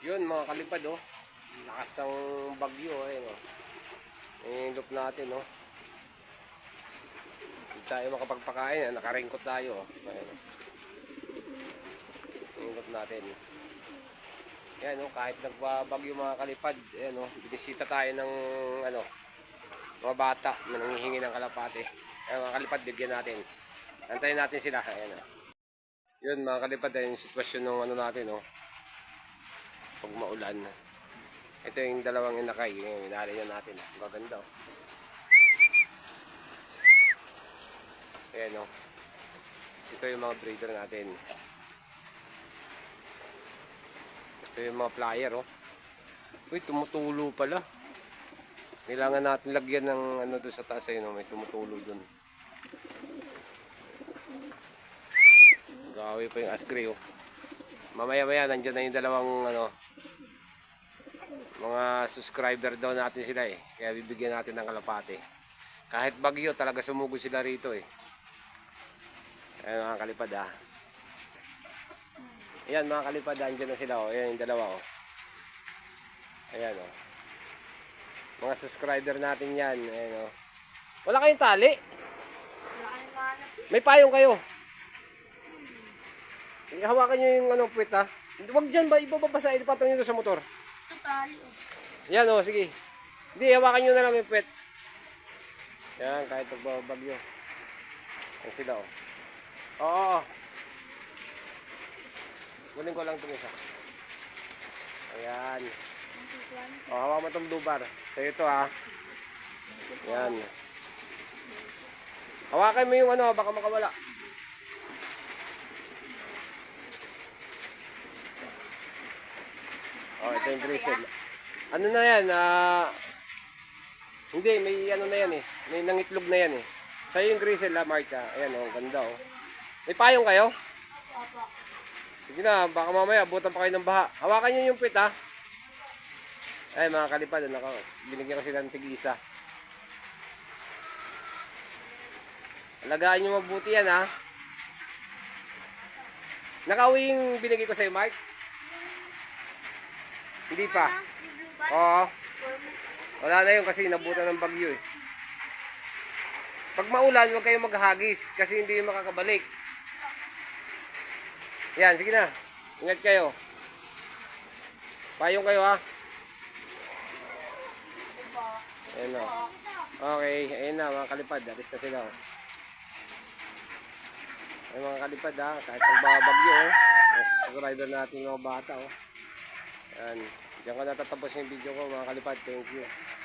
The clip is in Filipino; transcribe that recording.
Yun mga kalipad oh. Lakas ng bagyo eh. Oh. Yung loop natin oh. Hindi tayo makapagpakain. ah. Nakaringkot tayo oh. Ayan, oh. Yung loop natin. Yan oh, kahit nagbabagyo mga kalipad, ayan oh, binisita tayo ng ano, mga bata na nangihingi ng kalapate. Ayan mga kalipad, bigyan natin. Antayin natin sila. Ayan oh. Yun mga kalipad, ayan yung sitwasyon ng ano natin oh pag maulan. Ito yung dalawang inakay. Yung na natin. Maganda oh. Ayan oh. Ito yung mga breeder natin. Ito yung mga flyer oh. Uy, tumutulo pala. Kailangan natin lagyan ng ano doon sa taas ayun oh. May tumutulo doon. Gawi pa yung askri oh. Mamaya maya nandiyan na yung dalawang ano mga subscriber daw natin sila eh. Kaya bibigyan natin ng kalapate. Kahit bagyo talaga sumugod sila rito eh. Ayan mga kalipad ah. Ayan mga kalipad, andyan na sila oh. Ayan yung dalawa oh. Ayan oh. Mga subscriber natin yan. Ayan oh. Wala kayong tali? May payong kayo. Hawakan nyo yung ano, puwit ha. Huwag dyan ba, ibababasa, ipatong nyo doon sa motor. Totally. Yan o, sige. Hindi, hawakan nyo na lang yung puwet. Yan, kahit pagbabagyo. Yan sila o. Oo, oo. Kunin ko lang itong isa. Ayan. O, hawak mo itong blue bar. So ito ha. Yan. Hawakan mo yung ano, baka makawala. Yung grizzle. Ano na yan? Ah, hindi, may ano na yan eh. May nangitlog na yan eh. Sa'yo yung grizzle ha, Marka. Ayan oh, ganda oh. May payong kayo? Sige na, baka mamaya abutan pa kayo ng baha. Hawakan nyo yung pit ha. Ay mga kalipad, naka, binigyan ko sila ng tig-isa. Alagaan nyo mabuti yan ha. Nakauwi binigay ko sa'yo, Mark? Hindi pa. Oo. Wala na yun kasi nabutan ng bagyo eh. Pag maulan, huwag kayong maghagis kasi hindi yung makakabalik. Yan, sige na. Ingat kayo. Payong kayo ha. Ayan na. Okay, ayun na mga kalipad. Alis na sila. Oh. Ayun mga kalipad ha. Kahit pagbabagyo oh. Mas subscriber natin mga bata oh. Yan. Diyan ko natatapos yung video ko mga kalipad. Thank you.